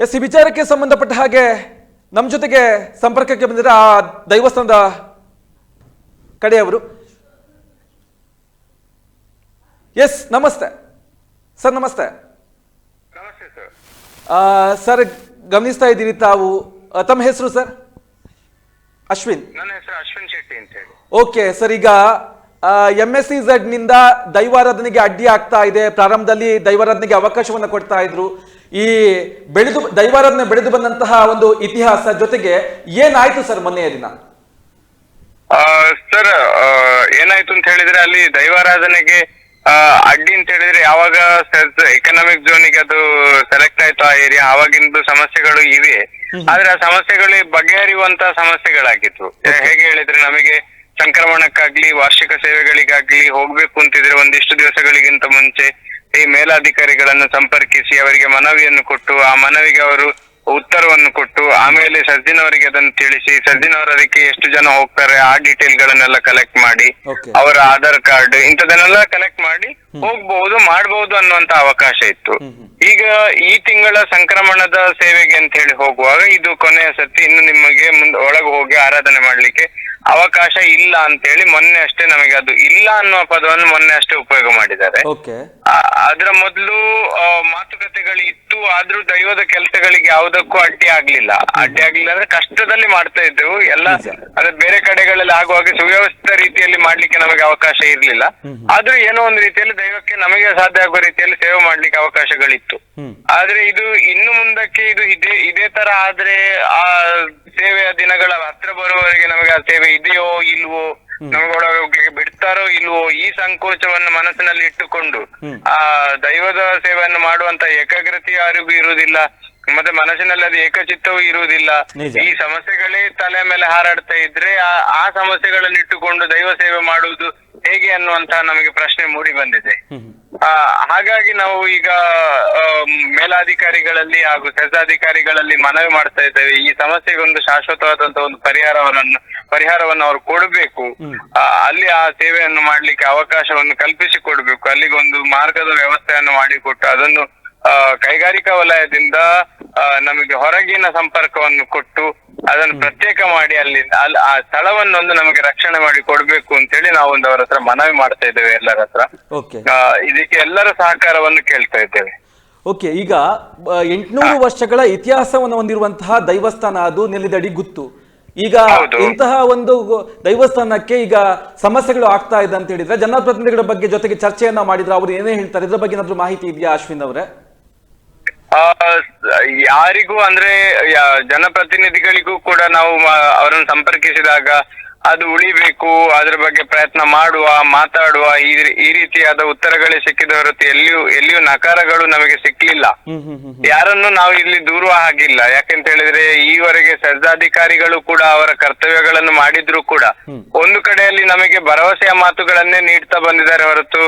S ಈ ವಿಚಾರಕ್ಕೆ ಸಂಬಂಧಪಟ್ಟ ಹಾಗೆ ನಮ್ಮ ಜೊತೆಗೆ ಸಂಪರ್ಕಕ್ಕೆ ಬಂದಿರ ಆ ದೈವಸ್ಥಾನದ ಕಡೆಯವರು. ಎಸ್ ನಮಸ್ತೆ. ಸರ್ ನಮಸ್ತೆ. ಸರ್. ಆ, ಸರ್ ಗಮನಿಸ್ತಾ ಇದ್ದೀರಿ ತಾವು. ತಮ್ಮ ಹೆಸರು ಸರ್? ಅಶ್ವಿನ್. ನನ್ನ ಹೆಸರು ಅಶ್ವಿನ್ ಶೆಟ್ಟಿ ಅಂತ ಹೇಳಿ. ಓಕೆ ಸರ್ ಈಗ ಎಂ ಎಸ್ ಸಿ ಝಡ್ನಿಂದ ದೈವಾರಾಧನೆಗೆ ಅಡ್ಡಿ ಆಗ್ತಾ ಇದೆ. ಪ್ರಾರಂಭದಲ್ಲಿ ದೈವಾರಾಧನೆಗೆ ಅವಕಾಶವನ್ನು ಕೊಡ್ತಾ ಇದ್ರು. ಈ ಬೆಳೆದು ದೈವಾರಾಧನೆ ಬೆಳೆದು ಬಂದಂತಹ ಒಂದು ಇತಿಹಾಸ ಜೊತೆಗೆ ಏನಾಯ್ತು ಸರ್ ಮೊನ್ನೆಯ ದಿನ? ಆ, ಸರ್ ಏನಾಯ್ತು ಅಂತ ಹೇಳಿದ್ರೆ ಅಲ್ಲಿ ದೈವಾರಾಧನೆಗೆ ಅಡ್ಡಿ ಅಂತ ಹೇಳಿದ್ರೆ ಯಾವಾಗ ಎಕನಾಮಿಕ್ ಝೋನಿಗೆ ಅದು ಸೆಲೆಕ್ಟ್ ಆಯ್ತು ಆ ಏರಿಯಾ ಆವಾಗಿಂದು ಸಮಸ್ಯೆಗಳು ಇವೆ. ಆದ್ರೆ ಆ ಸಮಸ್ಯೆಗಳು ಬಗೆಹರಿಯುವಂತ ಸಮಸ್ಯೆಗಳಾಗಿತ್ತು. ಹೇಗೆ ಹೇಳಿದ್ರೆ ನಮಗೆ ಸಂಕ್ರಮಣಕ್ಕಾಗ್ಲಿ ವಾರ್ಷಿಕ ಸೇವೆಗಳಿಗಾಗ್ಲಿ ಹೋಗ್ಬೇಕು ಅಂತಿದ್ರೆ ಒಂದಿಷ್ಟು ದಿವಸಗಳಿಗಿಂತ ಮುಂಚೆ ಈ ಮೇಲಾಧಿಕಾರಿಗಳನ್ನು ಸಂಪರ್ಕಿಸಿ ಅವರಿಗೆ ಮನವಿಯನ್ನು ಕೊಟ್ಟು ಆ ಮನವಿಗೆ ಅವರು ಉತ್ತರವನ್ನು ಕೊಟ್ಟು ಆಮೇಲೆ ಸರ್ಜಿನವರಿಗೆ ಅದನ್ನು ತಿಳಿಸಿ ಸರ್ಜಿನವರು ಅದಕ್ಕೆ ಎಷ್ಟು ಜನ ಹೋಗ್ತಾರೆ ಆ ಡೀಟೇಲ್ ಗಳನ್ನೆಲ್ಲ ಕಲೆಕ್ಟ್ ಮಾಡಿ Okay. ಅವರ ಆಧಾರ್ ಕಾರ್ಡ್ ಇಂಥದನ್ನೆಲ್ಲ ಕಲೆಕ್ಟ್ ಮಾಡಿ ಹೋಗ್ಬಹುದು ಮಾಡಬಹುದು ಅನ್ನುವಂತ ಅವಕಾಶ ಇತ್ತು. ಈಗ ಈ ತಿಂಗಳ ಸಂಕ್ರಮಣದ ಸೇವೆಗೆ ಅಂತ ಹೇಳಿ ಹೋಗುವಾಗ ಇದು ಕೊನೆಯ ಸತಿ ಇನ್ನು ನಿಮಗೆ ಮುಂದೆ ಒಳಗೆ ಹೋಗಿ ಆರಾಧನೆ ಮಾಡ್ಲಿಕ್ಕೆ ಅವಕಾಶ ಇಲ್ಲ ಅಂತ ಹೇಳಿ ಮೊನ್ನೆ ಅಷ್ಟೇ ನಮಗೆ ಅದು ಇಲ್ಲ ಅನ್ನುವ ಪದವನ್ನು ಮೊನ್ನೆ ಅಷ್ಟೇ ಉಪಯೋಗ ಮಾಡಿದ್ದಾರೆ. ಓಕೆ. ಆ- ಅದರ ಮೊದಲು ಮಾತುಕತೆಗಳು ಇತ್ತು ಆದ್ರೂ ದೈವದ ಕೆಲಸಗಳಿಗೆ ಯಾವುದಕ್ಕೂ ಅಡ್ಡಿ ಆಗ್ಲಿಲ್ಲ. ಅಡ್ಡಿ ಆಗ್ಲಿಲ್ಲ ಅಂದ್ರೆ ಕಷ್ಟದಲ್ಲಿ ಮಾಡ್ತಾ ಇದ್ದೆವು. ಎಲ್ಲ ನಿಜ. ಅದೇ ಬೇರೆ ಕಡೆಗಳಲ್ಲಿ ಆಗುವಾಗ ಸುವ್ಯವಸ್ಥಿತ ರೀತಿಯಲ್ಲಿ ಮಾಡ್ಲಿಕ್ಕೆ ನಮಗೆ ಅವಕಾಶ ಇರ್ಲಿಲ್ಲ. ಆದ್ರೂ ಏನೋ ಒಂದು ರೀತಿಯಲ್ಲಿ ದೈವಕ್ಕೆ ನಮಗೆ ಸಾಧ್ಯ ಆಗುವ ರೀತಿಯಲ್ಲಿ ಸೇವೆ ಮಾಡ್ಲಿಕ್ಕೆ ಅವಕಾಶಗಳಿತ್ತು. ಹ್ಮ್. ಆದ್ರೆ ಇದು ಇನ್ನು ಮುಂದಕ್ಕೆ ಇದು ಇದೇ ಇದೇ ತರ ಆದ್ರೆ ಆ ಸೇವೆಯ ದಿನಗಳ ಹತ್ರ ಬರುವವರೆಗೆ ನಮಗೆ ಆ ಸೇವೆ ಇದೆಯೋ ಇಲ್ವೋ ನಮಗೊಳಗೆ ಬಿಡ್ತಾರೋ ಇಲ್ವೋ ಈ ಸಂಕೋಚವನ್ನು ಮನಸ್ಸಿನಲ್ಲಿ ಇಟ್ಟುಕೊಂಡು ಆ ದೈವದ ಸೇವೆಯನ್ನು ಮಾಡುವಂತ ಏಕಾಗ್ರತೆ ಯಾರಿಗೂ ಇರುವುದಿಲ್ಲ. ಮತ್ತೆ ಮನಸ್ಸಿನಲ್ಲಿ ಅದು ಏಕಚಿತ್ತವೂ ಇರುವುದಿಲ್ಲ. ನಿಜ. ಈ ಸಮಸ್ಯೆಗಳೇ ತಲೆ ಮೇಲೆ ಹಾರಾಡ್ತಾ ಇದ್ರೆ ಆ ಆ ಸಮಸ್ಯೆಗಳನ್ನು ಇಟ್ಟುಕೊಂಡು ದೈವ ಸೇವೆ ಮಾಡುವುದು ಹೇಗೆ ಅನ್ನುವಂತಹ ನಮಗೆ ಪ್ರಶ್ನೆ ಮೂಡಿ ಬಂದಿದೆ. ಹ್ಮ್ ಹ್ಮ್. ಆ, ಹಾಗಾಗಿ ನಾವು ಈಗ ಆ, ಮೇಲಾಧಿಕಾರಿಗಳಲ್ಲಿ ಹಾಗೂ ಸೆಸಾಧಿಕಾರಿಗಳಲ್ಲಿ ಮನವಿ ಮಾಡ್ತಾ ಇದ್ದೇವೆ. ಈ ಸಮಸ್ಯೆಗೆ ಒಂದು ಶಾಶ್ವತವಾದಂತಹ ಒಂದು ಪರಿಹಾರವನ್ನು ಪರಿಹಾರವನ್ನು ಅವರು ಕೊಡಬೇಕು. ಆ, ಅಲ್ಲಿ ಆ ಸೇವೆಯನ್ನು ಮಾಡ್ಲಿಕ್ಕೆ ಅವಕಾಶವನ್ನು ಕಲ್ಪಿಸಿ ಕೊಡಬೇಕು ಅಲ್ಲಿಗೆ ಒಂದು ಮಾರ್ಗದ ವ್ಯವಸ್ಥೆಯನ್ನು ಮಾಡಿಕೊಟ್ಟು ಅದನ್ನು ಕೈಗಾರಿಕಾ ವಲಯದಿಂದ ನಮಗೆ ಹೊರಗಿನ ಸಂಪರ್ಕವನ್ನು ಕೊಟ್ಟು ಅದನ್ನು ಪ್ರತ್ಯೇಕ ಮಾಡಿ ಅಲ್ಲಿ ಅಲ್ಲಿ ಆ ಸ್ಥಳವನ್ನೊಂದು ನಮಗೆ ರಕ್ಷಣೆ ಮಾಡಿ ಕೊಡ್ಬೇಕು ಅಂತೇಳಿ ನಾವು ಒಂದು ಅವರ ಹತ್ರ ಮನವಿ ಮಾಡ್ತಾ ಇದ್ದೇವೆ ಎಲ್ಲರ ಹತ್ರ. ಓಕೆ. ಆ, ಇದಕ್ಕೆ ಎಲ್ಲರ ಸಹಕಾರವನ್ನು ಕೇಳ್ತಾ ಇದ್ದೇವೆ. ಓಕೆ ಈಗ ಎಂಟುನೂರು ವರ್ಷಗಳ ಇತಿಹಾಸವನ್ನು ಹೊಂದಿರುವಂತಹ ದೈವಸ್ಥಾನ ಅದು ನೆಲೆದಡಿ ಗುತ್ತು. ಈಗ ಹೌದು. ಇಂತಹ ಒಂದು ದೈವಸ್ಥಾನಕ್ಕೆ ಈಗ ಸಮಸ್ಯೆಗಳು ಆಗ್ತಾ ಇದೆ ಅಂತ ಹೇಳಿದ್ರೆ ಜನಪ್ರತಿನಿಧಿಗಳ ಬಗ್ಗೆ ಜೊತೆಗೆ ಚರ್ಚೆಯನ್ನ ಮಾಡಿದ್ರೆ ಅವರು ಏನೇ ಹೇಳ್ತಾರೆ? ಇದ್ರ ಬಗ್ಗೆ ಏನಾದ್ರು ಮಾಹಿತಿ ಇದೆಯಾ ಅಶ್ವಿನ್ ಅವರೇ? ಆ, ಯಾರಿಗೂ ಅಂದ್ರೆ ಜನಪ್ರತಿನಿಧಿಗಳಿಗೂ ಕೂಡ ನಾವು ಅವರನ್ನು ಸಂಪರ್ಕಿಸಿದಾಗ ಅದು ಉಳಿಬೇಕು ಅದ್ರ ಬಗ್ಗೆ ಪ್ರಯತ್ನ ಮಾಡುವ ಮಾತಾಡುವ ಈ ಈ ರೀತಿಯಾದ ಉತ್ತರಗಳೇ ಸಿಕ್ಕಿದ ಹೊರತು ಎಲ್ಲಿಯೂ ಎಲ್ಲಿಯೂ ನಕಾರಗಳು ನಮಗೆ ಸಿಕ್ಲಿಲ್ಲ. ಹ್ಮ್ ಯಾರನ್ನು ನಾವು ಇಲ್ಲಿ ದೂರುವ ಹಾಗಿಲ್ಲ ಯಾಕೆಂತ ಹೇಳಿದ್ರೆ ಈವರೆಗೆ ಸರ್ಜಾಧಿಕಾರಿಗಳು ಕೂಡ ಅವರ ಕರ್ತವ್ಯಗಳನ್ನು ಮಾಡಿದ್ರು ಕೂಡ ಒಂದು ಕಡೆಯಲ್ಲಿ ನಮಗೆ ಭರವಸೆಯ ಮಾತುಗಳನ್ನೇ ನೀಡ್ತಾ ಬಂದಿದ್ದಾರೆ ಹೊರತು.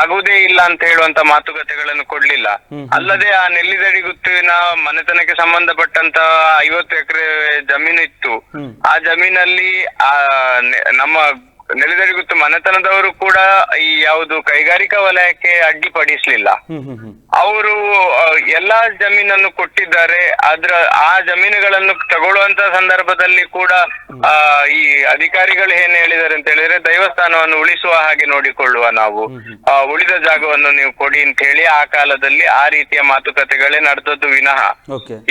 ಆಗುವುದೇ ಇಲ್ಲ ಅಂತ ಹೇಳುವಂತ ಮಾತುಕತೆಗಳನ್ನು ಕೊಡ್ಲಿಲ್ಲ. ಅಲ್ಲದೆ ಆ ನೆಲ್ಲಿದಡಿ ಗುತ್ತಿನ ಮನೆತನಕ್ಕೆ ಸಂಬಂಧಪಟ್ಟಂತ ಐವತ್ತು ಎಕರೆ ಜಮೀನು ಇತ್ತು. ಆ ಜಮೀನಲ್ಲಿ ಆ ನಮ್ಮ ನೆಲದಡಿ ಗುತ್ತು ಮನೆತನದವರು ಕೂಡ ಈ ಯಾವುದು ಕೈಗಾರಿಕಾ ವಲಯಕ್ಕೆ ಅಡ್ಡಿಪಡಿಸ್ಲಿಲ್ಲ. ಅವರು ಎಲ್ಲಾ ಜಮೀನನ್ನು ಕೊಟ್ಟಿದ್ದಾರೆ. ಅದ್ರ ಆ ಜಮೀನುಗಳನ್ನು ತಗೊಳ್ಳುವಂತ ಸಂದರ್ಭದಲ್ಲಿ ಕೂಡ ಆ, ಈ ಅಧಿಕಾರಿಗಳು ಏನ್ ಹೇಳಿದ್ದಾರೆ ಅಂತ ಹೇಳಿದ್ರೆ ದೈವಸ್ಥಾನವನ್ನು ಉಳಿಸುವ ಹಾಗೆ ನೋಡಿಕೊಳ್ಳುವ ನಾವು. ಆ, ಉಳಿದ ಜಾಗವನ್ನು ನೀವು ಕೊಡಿ ಅಂತ ಹೇಳಿ ಆ ಕಾಲದಲ್ಲಿ ಆ ರೀತಿಯ ಮಾತುಕತೆಗಳೇ ನಡೆದದ್ದು ವಿನಃ.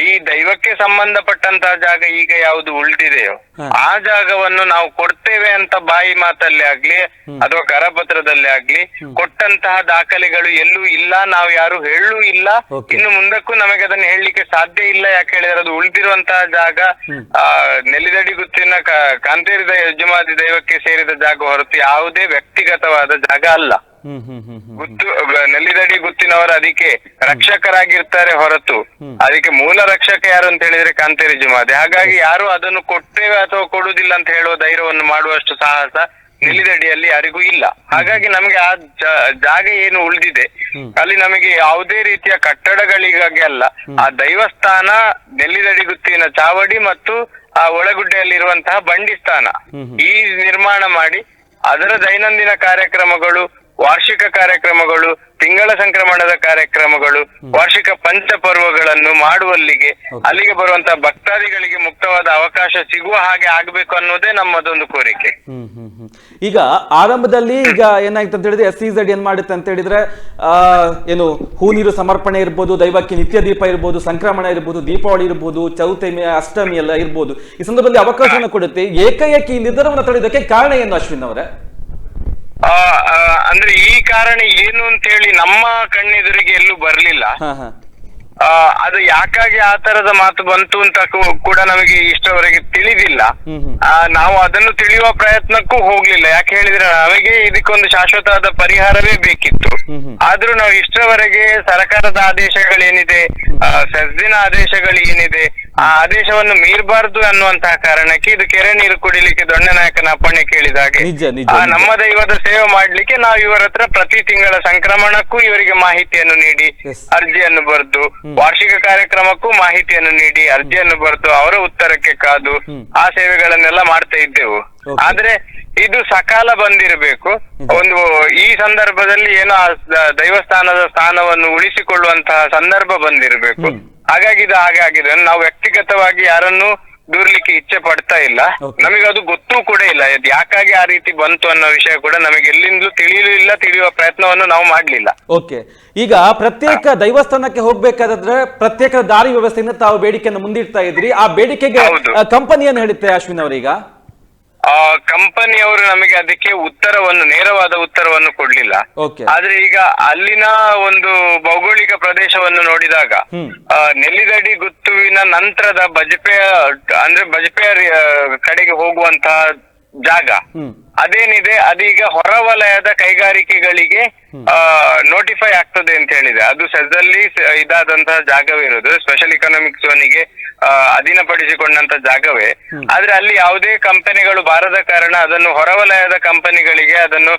ಈ ದೈವಕ್ಕೆ ಸಂಬಂಧಪಟ್ಟಂತಹ ಜಾಗ ಈಗ ಯಾವುದು ಉಳಿದಿದೆಯೋ ಆ ಜಾಗವನ್ನು ನಾವು ಕೊಡ್ತೇವೆ ಅಂತ ಬಾಯಿ ಮಾತಲ್ಲಿ ಆಗ್ಲಿ ಅಥವಾ ಕರಪತ್ರದಲ್ಲಿ ಆಗ್ಲಿ ಕೊಟ್ಟಂತಹ ದಾಖಲೆಗಳು ಎಲ್ಲೂ ಇಲ್ಲ. ನಾವು ಯಾರು ಹೇಳೂ ಇಲ್ಲ. Okay. ಇನ್ನು ಮುಂದಕ್ಕೂ ನಮಗೆ ಅದನ್ನು ಹೇಳಲಿಕ್ಕೆ ಸಾಧ್ಯ ಇಲ್ಲ. ಯಾಕೆ ಹೇಳಿದ್ರೆ ಅದು ಉಳಿದಿರುವಂತಹ ಜಾಗ ಆ ನೆಲ್ಲಿದಡಿ ಗುತ್ತಿನ ಕ- ಕಾಂತೇರಿ ದೈ- ಯಜಮಾದಿ ದೈವಕ್ಕೆ ಸೇರಿದ ಜಾಗ ಹೊರತು ಯಾವುದೇ ವ್ಯಕ್ತಿಗತವಾದ ಜಾಗ ಅಲ್ಲ. ಹ್ಮ್ ಹ್ಮ್ ಹ್ಮ್ ಹ್ಮ್. ಗುತ್ತು ಗ- ನೆಲ್ಲಿದಡಿ ಗುತ್ತಿನವರು ಅದಕ್ಕೆ ರಕ್ಷಕರಾಗಿರ್ತಾರೆ ಹೊರತು. ಅದಕ್ಕೆ ಮೂಲ ರಕ್ಷಕ ಯಾರು ಅಂತ ಹೇಳಿದ್ರೆ ಕಾಂತೇರಿ ಜುಮಾದೆ ಹಾಗಾಗಿ ಯಾರು ಅದನ್ನು ಕೊಟ್ಟೇವೆ ಅಥವಾ ಕೊಡುವುದಿಲ್ಲ ಅಂತ ಹೇಳುವ ಧೈರ್ಯವನ್ನು ಮಾಡುವಷ್ಟು ಸಾಹಸ ನೆಲ್ಲಿದಡಿಯಲ್ಲಿ ಯಾರಿಗೂ ಇಲ್ಲ. ಹಾಗಾಗಿ ನಮಗೆ ಆ ಜ- ಜಾಗ ಏನು ಉಳಿದಿದೆ ಅಲ್ಲಿ ನಮಗೆ ಯಾವುದೇ ರೀತಿಯ ಕಟ್ಟಡಗಳಿಗಾಗಿ ಅಲ್ಲ ಆ ದೈವಸ್ಥಾನ ನೆಲ್ಲಿದಡಿ ಗುತ್ತಿನ ಚಾವಡಿ ಮತ್ತು ಆ ಒಳಗುಡ್ಡೆಯಲ್ಲಿರುವಂತಹ ಬಂಡಿ ಸ್ಥಾನ ಈ ನಿರ್ಮಾಣ ಮಾಡಿ ಅದರ ದೈನಂದಿನ ಕಾರ್ಯಕ್ರಮಗಳು ವಾರ್ಷಿಕ ಕಾರ್ಯಕ್ರಮಗಳು ತಿಂಗಳ ಸಂಕ್ರಮಣದ ಕಾರ್ಯಕ್ರಮಗಳು ವಾರ್ಷಿಕ ಪಂಚಪರ್ವಗಳನ್ನು ಮಾಡುವಲ್ಲಿಗೆ ಅಲ್ಲಿಗೆ ಬರುವಂತಹ ಭಕ್ತಾದಿಗಳಿಗೆ ಮುಕ್ತವಾದ ಅವಕಾಶ ಸಿಗುವ ಹಾಗೆ ಆಗ್ಬೇಕು ಅನ್ನೋದೇ ನಮ್ಮದೊಂದು ಕೋರಿಕೆ. ಹ್ಮ್ ಹ್ಮ್ ಹ್ಮ್. ಈಗ ಆರಂಭದಲ್ಲಿ ಈಗ ಏನಾಯ್ತು ಅಂತ ಹೇಳಿದ್ರೆ ಎಸ್ ಸಿ ಝಡ್ ಏನ್ ಮಾಡುತ್ತೆ ಅಂತ ಹೇಳಿದ್ರೆ ಆ ಏನು ಹೂ ನೀರು ಸಮರ್ಪಣೆ ಇರ್ಬೋದು ದೈವಕ್ಕೆ ನಿತ್ಯ ದೀಪ ಇರ್ಬೋದು ಸಂಕ್ರಮಣ ಇರ್ಬೋದು ದೀಪಾವಳಿ ಇರ್ಬೋದು ಚೌತಮಿ ಅಷ್ಟಮಿ ಎಲ್ಲ ಇರ್ಬೋದು. ಈ ಸಂದರ್ಭದಲ್ಲಿ ಅವಕಾಶವನ್ನು ಕೊಡುತ್ತೆ. ಏಕೈಕ ಈ ನಿರ್ಧಾರವನ್ನು ತಡೆಯೋದಕ್ಕೆ ಕಾರಣ ಏನು ಅಶ್ವಿನ್ ಅವರೇ? ಅಂದ್ರೆ ಈ ಕಾರಣ ಏನು ಅಂತ ಹೇಳಿ ನಮ್ಮ ಕಣ್ಣೆದುರಿಗೆ ಎಲ್ಲೂ ಬರ್ಲಿಲ್ಲ. ಹಾ ಹಾ. ಆ, ಅದು ಯಾಕಾಗಿ ಆ ತರದ ಮಾತು ಬಂತು ಅಂತ ಕೂ- ಕೂಡ ನಮಗೆ ಇಷ್ಟವರೆಗೆ ತಿಳಿದಿಲ್ಲ. ಹ್ಮ್ ಹ್ಮ್. ಆ, ನಾವು ಅದನ್ನು ತಿಳಿಯುವ ಪ್ರಯತ್ನಕ್ಕೂ ಹೋಗ್ಲಿಲ್ಲ. ಯಾಕೆ ಹೇಳಿದ್ರೆ ನಮಗೆ ಇದಕ್ಕೊಂದು ಶಾಶ್ವತವಾದ ಪರಿಹಾರವೇ ಬೇಕಿತ್ತು. ಹ್ಮ್ ಹ್ಮ್. ಆದ್ರೂ ನಾವು ಇಷ್ಟರವರೆಗೆ ಸರ್ಕಾರದ ಆದೇಶಗಳೇನಿದೆ ಆ, ಸೆಸ್ದಿನ ಆದೇಶಗಳು ಏನಿದೆ ಆ ಆದೇಶವನ್ನು ಮೀರಬಾರದು ಅನ್ನುವಂತಹ ಕಾರಣಕ್ಕೆ ಇದು ಕೆರೆ ನೀರು ಕುಡಿಲಿಕ್ಕೆ ದೊಣ್ಣನಾಯಕನ ಅಪ್ಪಣೆ ಕೇಳಿದ ಹಾಗೆ ನಿಜ ನಿಜ ಆ. ನಮ್ಮ ದೈವದ ಸೇವೆ ಮಾಡ್ಲಿಕ್ಕೆ ನಾವು ಇವರ ಹತ್ರ ಪ್ರತಿ ತಿಂಗಳ ಸಂಕ್ರಮಣಕ್ಕೂ ಇವರಿಗೆ ಮಾಹಿತಿಯನ್ನು ನೀಡಿ Yes. ಅರ್ಜಿಯನ್ನು ಬರೆದು ವಾರ್ಷಿಕ ಕಾರ್ಯಕ್ರಮಕ್ಕೂ ಮಾಹಿತಿಯನ್ನು ನೀಡಿ ಅರ್ಜಿಯನ್ನು ಬರೆದು ಅವರ ಉತ್ತರಕ್ಕೆ ಕಾದು ಆ ಸೇವೆಗಳನ್ನೆಲ್ಲ ಮಾಡ್ತಾ ಇದ್ದೆವು. ಆದ್ರೆ ಇದು ಸಕಾಲ ಬಂದಿರಬೇಕು. ಒಂದು ಈ ಸಂದರ್ಭದಲ್ಲಿ ಏನೋ ಆ ದ- ದೈವಸ್ಥಾನದ ಸ್ಥಾನವನ್ನು ಉಳಿಸಿಕೊಳ್ಳುವಂತಹ ಸಂದರ್ಭ ಬಂದಿರಬೇಕು. ಹಾಗಾಗಿ ಇದು ಹಾಗೆ ಆಗಿದೆ. ನಾವು ವ್ಯಕ್ತಿಗತವಾಗಿ ಯಾರನ್ನು ದೂರ್ಲಿಕ್ಕೆ ಇಚ್ಛೆ ಪಡ್ತಾ ಇಲ್ಲ. Okay. ನಮಗೆ ಅದು ಗೊತ್ತೂ ಕೂಡ ಇಲ್ಲ. ಇದು ಯಾಕಾಗಿ ಆ ರೀತಿ ಬಂತು ಅನ್ನೋ ವಿಷಯ ಕೂಡ ನಮಗೆ ಎಲ್ಲಿಂದಲೂ ತಿಳಿಯಲೂ ಇಲ್ಲ ತಿಳಿಯುವ ಪ್ರಯತ್ನವನ್ನು ನಾವು ಮಾಡ್ಲಿಲ್ಲ. ಓಕೆ ಈಗ ಪ್ರತ್ಯೇಕ ದೈವಸ್ಥಾನಕ್ಕೆ ಹೋಗ್ಬೇಕಾದ್ರೆ ಪ್ರತ್ಯೇಕ ದಾರಿ ವ್ಯವಸ್ಥೆಯಿಂದ ತಾವು ಬೇಡಿಕೆಯನ್ನು ಮುಂದಿಡ್ತಾ ಇದ್ರಿ ಆ ಬೇಡಿಕೆಗೆ ಹೌದು. ಕಂಪನಿ ಏನ್ ಹೇಳುತ್ತೆ ಅಶ್ವಿನ್ ಅವರೀಗ? ಕಂಪನಿಯವರು ನಮಗೆ ಅದಕ್ಕೆ ಉತ್ತರವನ್ನು ನೇರವಾದ ಉತ್ತರವನ್ನು ಕೊಡ್ಲಿಲ್ಲ. ಓಕೆ ಆದ್ರೆ ಈಗ ಅಲ್ಲಿನ ಒಂದು ಭೌಗೋಳಿಕ ಪ್ರದೇಶವನ್ನು ನೋಡಿದಾಗ ಹ್ಮ್. ಆ, ನೆಲ್ಲಿದಡಿ ಗುತ್ತುವಿನ ನಂತರದ ಬಜಪೆಯ ಅಂದ್ರೆ ಬಜಪೆಯ ಆ, ಕಡೆಗೆ ಹೋಗುವಂತಹ ಜಾಗ. ಹ್ಮ್. ಅದೇನಿದೆ ಅದೀಗ ಹೊರವಲಯದ ಕೈಗಾರಿಕೆಗಳಿಗೆ ನೋಟಿಫೈ ಆಗ್ತದೆ ಅಂತ ಹೇಳಿದೆ. ಅದು ಸೆಸ್ದಲ್ಲಿ ಇದಾದಂತಹ ಜಾಗವೇ ಇರೋದು. ಸ್ಪೆಷಲ್ ಇಕನಾಮಿಕ್ ಝೋನಿಗೆ ಅಧೀನಪಡಿಸಿಕೊಂಡಂತ ಜಾಗವೇ. ಆದ್ರೆ ಅಲ್ಲಿ ಯಾವುದೇ ಕಂಪನಿಗಳು ಬಾರದ ಕಾರಣ ಅದನ್ನು ಹೊರವಲಯದ ಕಂಪನಿಗಳಿಗೆ ಅದನ್ನು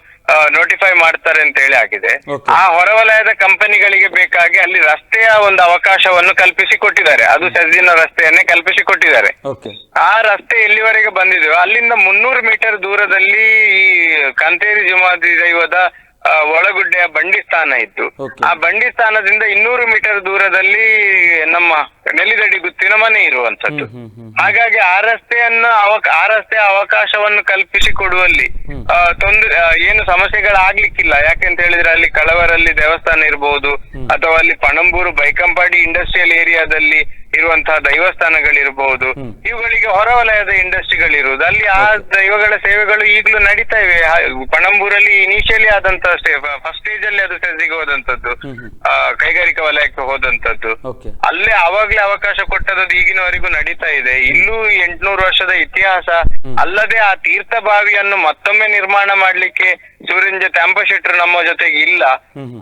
ನೋಟಿಫೈ ಮಾಡ್ತಾರೆ ಅಂತ ಹೇಳಿ ಆಗಿದೆ. ಆ ಹೊರವಲಯದ ಕಂಪನಿಗಳಿಗೆ ಬೇಕಾಗಿ ಅಲ್ಲಿ ರಸ್ತೆಯ ಒಂದು ಅವಕಾಶವನ್ನು ಕಲ್ಪಿಸಿ ಕೊಟ್ಟಿದ್ದಾರೆ. ಅದು ಸಜ್ಜಿನ ರಸ್ತೆಯನ್ನೇ ಕಲ್ಪಿಸಿ ಕೊಟ್ಟಿದ್ದಾರೆ. ಆ ರಸ್ತೆ ಎಲ್ಲಿವರೆಗೆ ಬಂದಿದೆಯೋ ಅಲ್ಲಿಂದ ಮುನ್ನೂರು ಮೀಟರ್ ದೂರದಲ್ಲಿ ಕಂತೇರಿ ಜಮಾತಿ ದೈವದ ಒಳಗುಡ್ಡೆಯ ಬಂಡಿ ಸ್ಥಾನ ಇತ್ತು. Okay. ಆ ಬಂಡಿ ಸ್ಥಾನದಿಂದ ಇನ್ನೂರು ಮೀಟರ್ ದೂರದಲ್ಲಿ ನಮ್ಮ ನೆಲಿದಡಿ ಗುತ್ತಿನ ಮನೆ ಇರುವಂತದ್ದು. ಹ್ಮ್ ಹ್ಮ್ ಹ್ಮ್ ಹಾಗಾಗಿ ಆ ರಸ್ತೆಯನ್ನು ಆ ರಸ್ತೆಯ ಅವಕಾಶವನ್ನು ಕಲ್ಪಿಸಿ ಕೊಡುವಲ್ಲಿ ಹ್ಮ್. ಆ, ತೊಂದ್ರೆ ಆ, ಏನು ಸಮಸ್ಯೆಗಳಾಗ್ಲಿಕ್ಕಿಲ್ಲ. ಯಾಕೆಂತ ಹೇಳಿದ್ರೆ ಅಲ್ಲಿ ಕಳವರಲ್ಲಿ ದೇವಸ್ಥಾನ ಇರಬಹುದು ಅಥವಾ ಅಲ್ಲಿ ಪಣಂಬೂರು ಬೈಕಂಪಾಡಿ ಇಂಡಸ್ಟ್ರಿಯಲ್ ಏರಿಯಾದಲ್ಲಿ ಇರುವಂತಹ ದೈವಸ್ಥಾನಗಳಿರಬಹುದು ಇವುಗಳಿಗೆ ಹೊರವಲಯದ ಇಂಡಸ್ಟ್ರಿಗಳಿರುವುದು. ಅಲ್ಲಿ ಆ ದೈವಗಳ ಸೇವೆಗಳು ಈಗಲೂ ನಡೀತಾ ಇವೆ. ಪಣಂಬೂರಲ್ಲಿ ಇನಿಷಿಯಲಿ ಆದಂತಹ ಫಸ್ಟ್ ಸ್ಟೇಜ್ ಅಲ್ಲಿ ಅದು ಸೆಸ್ಸಿಗೆ ಹೋದಂತದ್ದು ಆ, ಕೈಗಾರಿಕಾ ವಲಯಕ್ಕೆ ಹೋದಂತದ್ದು ಓಕೆ ಅಲ್ಲೇ ಅವಾಗ್ಲೇ ಅವಕಾಶ ಕೊಟ್ಟದ್ದು ಈಗಿನವರೆಗೂ ನಡೀತಾ ಇದೆ. ಇಲ್ಲೂ ಎಂಟ್ನೂರು ವರ್ಷದ ಇತಿಹಾಸ ಅಲ್ಲದೆ ಆ ತೀರ್ಥ ಬಾವಿಯನ್ನು ಮತ್ತೊಮ್ಮೆ ನಿರ್ಮಾಣ ಮಾಡ್ಲಿಕ್ಕೆ ಸೂರ್ಯಂಜ ಅಂಬಶೆಟ್ರು ನಮ್ಮ ಜೊತೆಗೆ ಇಲ್ಲ.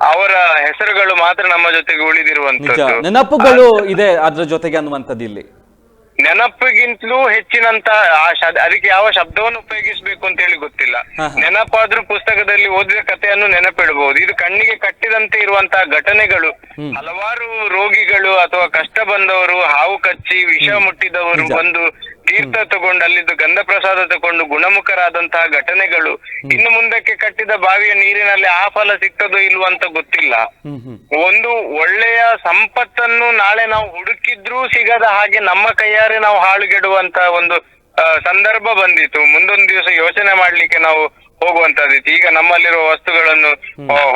ಅವರ ಹೆಸರುಗಳು ಮಾತ್ರ ನಮ್ಮ ಜೊತೆಗೆ ನಿಜ. ಉಳಿದಿರುವಂತದ್ದು ನೆನಪುಗಳು ಇದೆ ಅದ್ರ ಜೊತೆಗೆ ಅನ್ನುವಂಥದ್ದು ಇಲ್ಲಿ. ನೆನಪಿಗಿಂತಲೂ ಹೆಚ್ಚಿನಂತ ಆ ಶಬ್ದ ಅದಕ್ಕೆ ಯಾವ ಶಬ್ದವನ್ನು ಉಪಯೋಗಿಸಬೇಕು ಅಂತ ಹೇಳಿ ಗೊತ್ತಿಲ್ಲ. ಹಾ, ಹಾ. ನೆನಪಾದ್ರೂ ಪುಸ್ತಕದಲ್ಲಿ ಓದಿದ ಕಥೆಯನ್ನು ನೆನಪಿಡಬಹುದು ಇದು ಕಣ್ಣಿಗೆ ಕಟ್ಟಿದಂತೆ ಇರುವಂತಹ ಘಟನೆಗಳು. ಹ್ಮ್. ಹಲವಾರು ರೋಗಿಗಳು ಅಥವಾ ಕಷ್ಟ ಬಂದವರು ಹಾವು ಕಚ್ಚಿ ವಿಷ ಮುಟ್ಟಿದವರು ಬಂದು ತೀರ್ಥ ತಗೊಂಡು ಅಲ್ಲಿದ್ದು ಗಂಧ ಪ್ರಸಾದ ತಗೊಂಡು ಗುಣಮುಖರಾದಂತಹ ಘಟನೆಗಳು ಇನ್ನು ಮುಂದಕ್ಕೆ ಕಟ್ಟಿದ ಬಾವಿಯ ನೀರಿನಲ್ಲಿ ಆ ಫಲ ಸಿಗ್ತದೋ ಇಲ್ವೋ ಅಂತ ಗೊತ್ತಿಲ್ಲ. ಒಂದು ಒಳ್ಳೆಯ ಸಂಪತ್ತನ್ನು ನಾಳೆ ನಾವು ಹುಡುಕಿದ್ರೂ ಸಿಗದ ಹಾಗೆ ನಮ್ಮ ಕೈಯಾರೆ ನಾವು ಹಾಳುಗೆಡುವಂತ ಒಂದು ಸಂದರ್ಭ ಬಂದಿತ್ತು. ಮುಂದೊಂದು ದಿವಸ ಯೋಚನೆ ಮಾಡ್ಲಿಕ್ಕೆ ನಾವು ಹೋಗುವಂತದಿತ್ತು ಈಗ ನಮ್ಮಲ್ಲಿರುವ ವಸ್ತುಗಳನ್ನು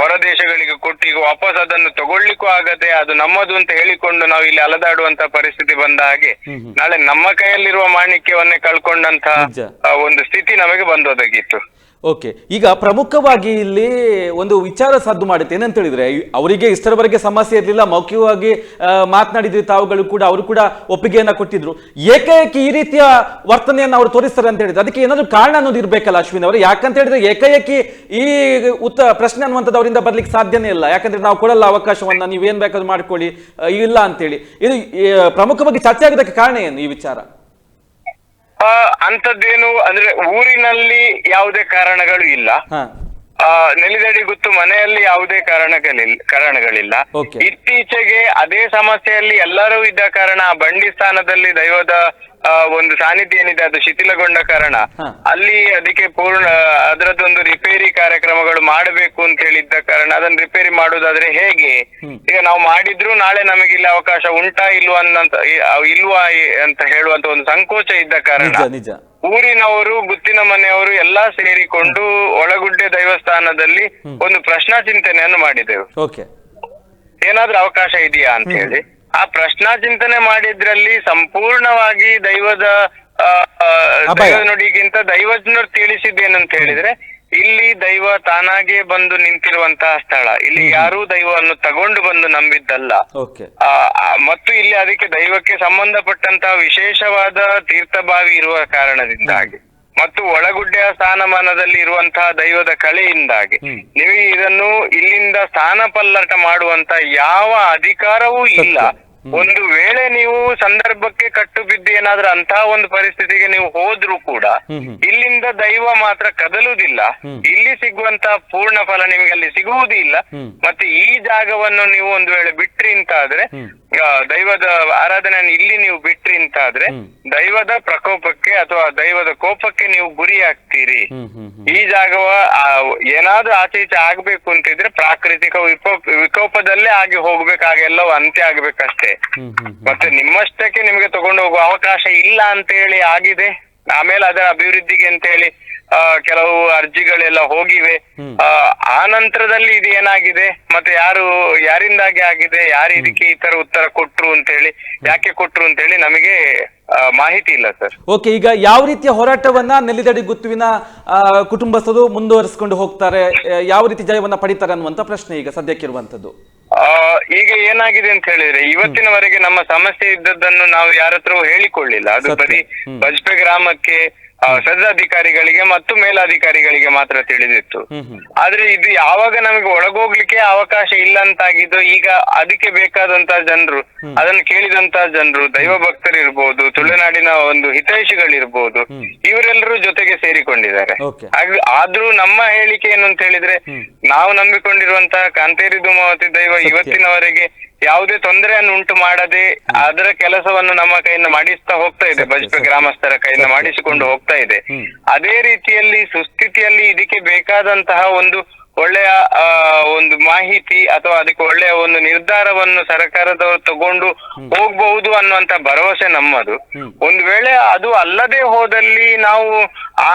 ಹೊರ ದೇಶಗಳಿಗೆ ಕೊಟ್ಟು ಈಗ ವಾಪಸ್ ಅದನ್ನು ತಗೊಳ್ಳಿಕ್ಕೂ ಆಗದೆ ಅದು ನಮ್ಮದು ಅಂತ ಹೇಳಿಕೊಂಡು ನಾವು ಇಲ್ಲಿ ಅಲದಾಡುವಂತ ಪರಿಸ್ಥಿತಿ ಬಂದ ಹಾಗೆ. ನಾಳೆ ನಮ್ಮ ಕೈಯಲ್ಲಿರುವ ಮಾಣಿಕ್ಯವನ್ನೇ ಕಳ್ಕೊಂಡಂತ ಒಂದು ಸ್ಥಿತಿ ನಮಗೆ ಬಂದೊದಗಿತ್ತು. ಓಕೆ, ಈಗ ಪ್ರಮುಖವಾಗಿ ಇಲ್ಲಿ ಒಂದು ವಿಚಾರ ಸದ್ದು ಮಾಡುತ್ತೆ. ಏನಂತ ಹೇಳಿದ್ರೆ ಅವರಿಗೆ ಇಷ್ಟರವರೆಗೆ ಸಮಸ್ಯೆ ಇರಲಿಲ್ಲ, ಮೌಖಿಕವಾಗಿ ಮಾತನಾಡಿದ್ರಿ ತಾವುಗಳು ಕೂಡ, ಅವರು ಕೂಡ ಒಪ್ಪಿಗೆಯನ್ನ ಕೊಟ್ಟಿದ್ರು. ಏಕಾಏಕಿ ಈ ರೀತಿಯ ವರ್ತನೆಯನ್ನು ಅವರು ತೋರಿಸ್ತಾರೆ ಅಂತ ಹೇಳಿದ್ರೆ, ಅದಕ್ಕೆ ಏನಾದ್ರು ಕಾರಣ ಅನ್ನೋದು ಇರಬೇಕಲ್ಲ ಅಶ್ವಿನ್ ಅವರು? ಯಾಕಂತ ಹೇಳಿದ್ರೆ ಏಕಾಏಕಿ ಈ ಉತ್ತ, ಪ್ರಶ್ನೆ ಅನ್ನುವಂಥದ್ದು ಅವರಿಂದ ಬರ್ಲಿಕ್ಕೆ ಸಾಧ್ಯನೇ ಇಲ್ಲ. ಯಾಕಂದ್ರೆ ನಾವು ಕೊಡಲ್ಲ ಅವಕಾಶವನ್ನ, ನೀವೇನ್ ಬೇಕಾದ್ರೂ ಮಾಡ್ಕೊಳ್ಳಿ ಇಲ್ಲ ಅಂತೇಳಿ. ಇದು ಪ್ರಮುಖವಾಗಿ ಚರ್ಚೆ ಆಗೋದಕ್ಕೆ ಕಾರಣ ಏನು ಈ ವಿಚಾರ? ಆ, ಅಂಥದ್ದೇನು ಅಂದ್ರೆ ಊರಿನಲ್ಲಿ ಯಾವುದೇ ಕಾರಣಗಳು ಇಲ್ಲ. ಹಾ. ಆ, ನೆಲಿದಡಿ ಗೊತ್ತು ಮನೆಯಲ್ಲಿ ಯಾವುದೇ ಕಾರಣಗಳಿಲ್ಲ ಕಾರಣಗಳಿಲ್ಲ. Okay. ಇತ್ತೀಚೆಗೆ ಅದೇ ಸಮಸ್ಯೆಯಲ್ಲಿ ಎಲ್ಲರೂ ಇದ್ದ ಕಾರಣ ಆ ಬಂಡಿ ಸ್ಥಾನದಲ್ಲಿ ದೈವದ ಆ, ಒಂದು ಸಾನ್ನಿಧ್ಯ ಏನಿದೆ ಅದು ಶಿಥಿಲಗೊಂಡ ಕಾರಣ. ಹಾ. ಅಲ್ಲಿ ಅದಕ್ಕೆ ಪೂರ್ಣ ಅದರದ್ದೊಂದು ರಿಪೇರಿ ಕಾರ್ಯಕ್ರಮಗಳು ಮಾಡಬೇಕು ಅಂತ ಹೇಳಿದ್ದ ಕಾರಣ ಅದನ್ನ ರಿಪೇರಿ ಮಾಡುದಾದ್ರೆ ಹೇಗೆ? ಈಗ ನಾವು ಮಾಡಿದ್ರು ನಾಳೆ ನಮಗೆ ಇಲ್ಲಿ ಅವಕಾಶ ಉಂಟಾ ಇಲ್ವಾ ಅನ್ನಂತ ಇಲ್ವಾ ಅಂತ ಹೇಳುವಂತ ಒಂದು ಸಂಕೋಚ ಇದ್ದ ಕಾರಣ. ನಿಜ ನಿಜ. ಊರಿನವರು ಗುತ್ತಿನ ಮನೆಯವರು ಎಲ್ಲಾ ಸೇರಿಕೊಂಡು ಒಳಗುಡ್ಡೆ ದೈವಸ್ಥಾನದಲ್ಲಿ ಒಂದು ಪ್ರಶ್ನಾ ಚಿಂತನೆಯನ್ನು ಮಾಡಿದೆವು. ಓಕೆ. ಏನಾದ್ರೂ ಅವಕಾಶ ಇದೆಯಾ ಅಂತ ಹೇಳಿ? ಆ ಪ್ರಶ್ನಾ ಚಿಂತನೆ ಮಾಡಿದ್ರಲ್ಲಿ ಸಂಪೂರ್ಣವಾಗಿ ದೈವದ ಅಭಯ. ದೈವ ನುಡಿಗಿಂತ ದೈವಜ್ಞರು ತಿಳಿಸಿದ್ದೇನಂತ ಹೇಳಿದ್ರೆ ಇಲ್ಲಿ ದೈವ ತಾನಾಗೆ ಬಂದು ನಿಂತಿರುವಂತಹ ಸ್ಥಳ. ಇಲ್ಲಿ ಯಾರೂ ದೈವವನ್ನು ತಗೊಂಡು ಬಂದು ನಂಬಿದ್ದಲ್ಲ. ಓಕೆ. ಆ, ಆ, ಮತ್ತು ಇಲ್ಲಿ ಅದಕ್ಕೆ ದೈವಕ್ಕೆ ಸಂಬಂಧಪಟ್ಟಂತಹ ವಿಶೇಷವಾದ ತೀರ್ಥಭಾವಿ ಇರುವ ಕಾರಣದಿಂದಾಗಿ. ಮತ್ತು ಒಳಗುಡ್ಡೆಯ ಸ್ಥಾನಮಾನದಲ್ಲಿ ಇರುವಂತಹ ದೈವದ ಕಳೆಯಿಂದಾಗಿ. ನೀವು ಇದನ್ನು ಇಲ್ಲಿಂದ ಸ್ಥಾನ ಪಲ್ಲಟ ಮಾಡುವಂತ ಯಾವ ಅಧಿಕಾರವೂ ಇಲ್ಲ. ಒಂದು ವೇಳೆ ನೀವು ಸಂದರ್ಭಕ್ಕೆ ಕಟ್ಟು ಬಿದ್ದು ಏನಾದ್ರೂ ಅಂತಹ ಒಂದು ಪರಿಸ್ಥಿತಿಗೆ ನೀವು ಹೋದ್ರೂ ಕೂಡ ಇಲ್ಲಿಂದ ದೈವ ಮಾತ್ರ ಕದಲುವುದಿಲ್ಲ. ಇಲ್ಲಿ ಸಿಗುವಂತಹ ಪೂರ್ಣ ಫಲ ನಿಮಗೆ ಅಲ್ಲಿ ಸಿಗುವುದಿಲ್ಲ. ಮತ್ತೆ ಈ ಜಾಗವನ್ನು ನೀವು ಒಂದು ವೇಳೆ ಬಿಟ್ರಿ ಅಂತ ಆದ್ರೆ ದೈವದ ಆರಾಧನೆಯನ್ನು ಇಲ್ಲಿ ನೀವು ಬಿಟ್ರಿ ಅಂತ ಆದ್ರೆ ದೈವದ ಪ್ರಕೋಪಕ್ಕೆ ಅಥವಾ ದೈವದ ಕೋಪಕ್ಕೆ ನೀವು ಗುರಿ ಆಗ್ತೀರಿ. ಈ ಜಾಗವ ಏನಾದ್ರೂ ಆಚೆ ಈಚೆ ಆಗ್ಬೇಕು ಅಂತಿದ್ರೆ ಪ್ರಾಕೃತಿಕ ವಿಕೋಪ ವಿಕೋಪದಲ್ಲೇ ಆಗಿ ಹೋಗ್ಬೇಕಾಗೆಲ್ಲವೂ ಅಂತ್ಯ ಆಗ್ಬೇಕಷ್ಟೇ. ಮತ್ತೆ ನಿಮ್ಮಷ್ಟಕ್ಕೆ ನಿಮಗೆ ತಗೊಂಡು ಹೋಗುವ ಅವಕಾಶ ಇಲ್ಲ ಅಂತ ಹೇಳಿ ಆಗಿದೆ. ಆಮೇಲೆ ಅದರ ಅಭಿವೃದ್ಧಿಗೆ ಅಂತ ಹೇಳಿ ಆ, ಕೆಲವು ಅರ್ಜಿಗಳೆಲ್ಲ ಹೋಗಿವೆ. ಆ, ನಂತರದಲ್ಲಿ ಇದು ಏನಾಗಿದೆ? ಮತ್ತೆ ಯಾರು ಯಾರಿಂದಾಗಿ ಆಗಿದೆ? ಯಾರು ಇದಕ್ಕೆ ಈ ತರ ಉತ್ತರ ಕೊಟ್ರು ಅಂತ ಹೇಳಿ ಯಾಕೆ ಕೊಟ್ರು ಅಂತ ಹೇಳಿ ನಮಗೆ ಮಾಹಿತಿ ಇಲ್ಲ ಸರ್. ಓಕೆ ಈಗ ಯಾವ ರೀತಿಯ ಹೋರಾಟವನ್ನ ನೆಲ್ಲಿದಡಿ ಗುತ್ತುವಿನ ಆ, ಕುಟುಂಬಸ್ಥರು ಮುಂದುವರಿಸಿಕೊಂಡು ಹೋಗ್ತಾರೆ? ಯಾವ ರೀತಿ ಜಯವನ್ನ ಪಡಿತಾರೆ ಅನ್ನುವಂತ ಪ್ರಶ್ನೆ ಈಗ ಸದ್ಯಕ್ಕಿರುವಂತದ್ದು ಆ, ಈಗ ಏನಾಗಿದೆ ಅಂತ ಹೇಳಿದ್ರೆ ಇವತ್ತಿನವರೆಗೆ ನಮ್ಮ ಸಮಸ್ಯೆ ಇದ್ದದ್ದನ್ನು ನಾವು ಯಾರತ್ರ ಹೇಳಿಕೊಳ್ಳಿಲ್ಲ. ಅದು. ಬರೀ ಬಜ್ಪೆ ಗ್ರಾಮಕ್ಕೆ ಆ, ಸದರಾಧಿಕಾರಿಗಳಿಗೆ ಮತ್ತು ಮೇಲಾಧಿಕಾರಿಗಳಿಗೆ ಮಾತ್ರ ತಿಳಿದಿತ್ತು. ಆದ್ರೆ ಇದು ಯಾವಾಗ ನಮಗೆ ಒಳಗೋಗ್ಲಿಕ್ಕೆ ಅವಕಾಶ ಇಲ್ಲ ಅಂತಾಗಿದ್ದು ಈಗ ಅದಕ್ಕೆ ಬೇಕಾದಂತ ಜನರು ಅದನ್ನು ಕೇಳಿದಂತ ಜನರು ದೈವ ಭಕ್ತರಿರ್ಬೋದು ತುಳುನಾಡಿನ ಒಂದು ಹಿತೈಷಿಗಳಿರ್ಬೋದು. ಇವರೆಲ್ಲರೂ ಜೊತೆಗೆ ಸೇರಿಕೊಂಡಿದ್ದಾರೆ. ಆದ್ರೂ ನಮ್ಮ ಹೇಳಿಕೆ ಏನು ಅಂತ ಹೇಳಿದ್ರೆ ನಾವು ನಂಬಿಕೊಂಡಿರುವಂತಹ ಕಾಂತೇರಿ ಧೂಮಾವತಿ ದೈವ ಇವತ್ತಿನವರೆಗೆ ಯಾವುದೇ ತೊಂದರೆಯನ್ನು ಉಂಟು ಮಾಡದೆ ಅದರ ಕೆಲಸವನ್ನು ನಮ್ಮ ಕೈಯಿಂದ ಮಾಡಿಸ್ತಾ ಹೋಗ್ತಾ ಇದೆ ಬಜ್ಪೆ ಗ್ರಾಮಸ್ಥರ ಕೈಯಿಂದ. ಮಾಡಿಸಿಕೊಂಡು ಹೋಗ್ತಾ ಇದೆ. ಅದೇ ರೀತಿಯಲ್ಲಿ ಸುಸ್ಥಿತಿಯಲ್ಲಿ ಇದಕ್ಕೆ ಬೇಕಾದಂತಹ ಒಂದು ಒಳ್ಳೆಯ ಒಂದು ಮಾಹಿತಿ ಅಥವಾ ಅದಕ್ಕೆ ಒಳ್ಳೆಯ ಒಂದು ನಿರ್ಧಾರವನ್ನು ಸರ್ಕಾರದವರು ತಗೊಂಡು ಹೋಗಬಹುದು ಅನ್ನುವಂತ ಭರವಸೆ ನಮ್ಮದು. ಒಂದು ವೇಳೆ ಅದು ಅಲ್ಲದೆ ಹೋದಲ್ಲಿ ನಾವು ಆ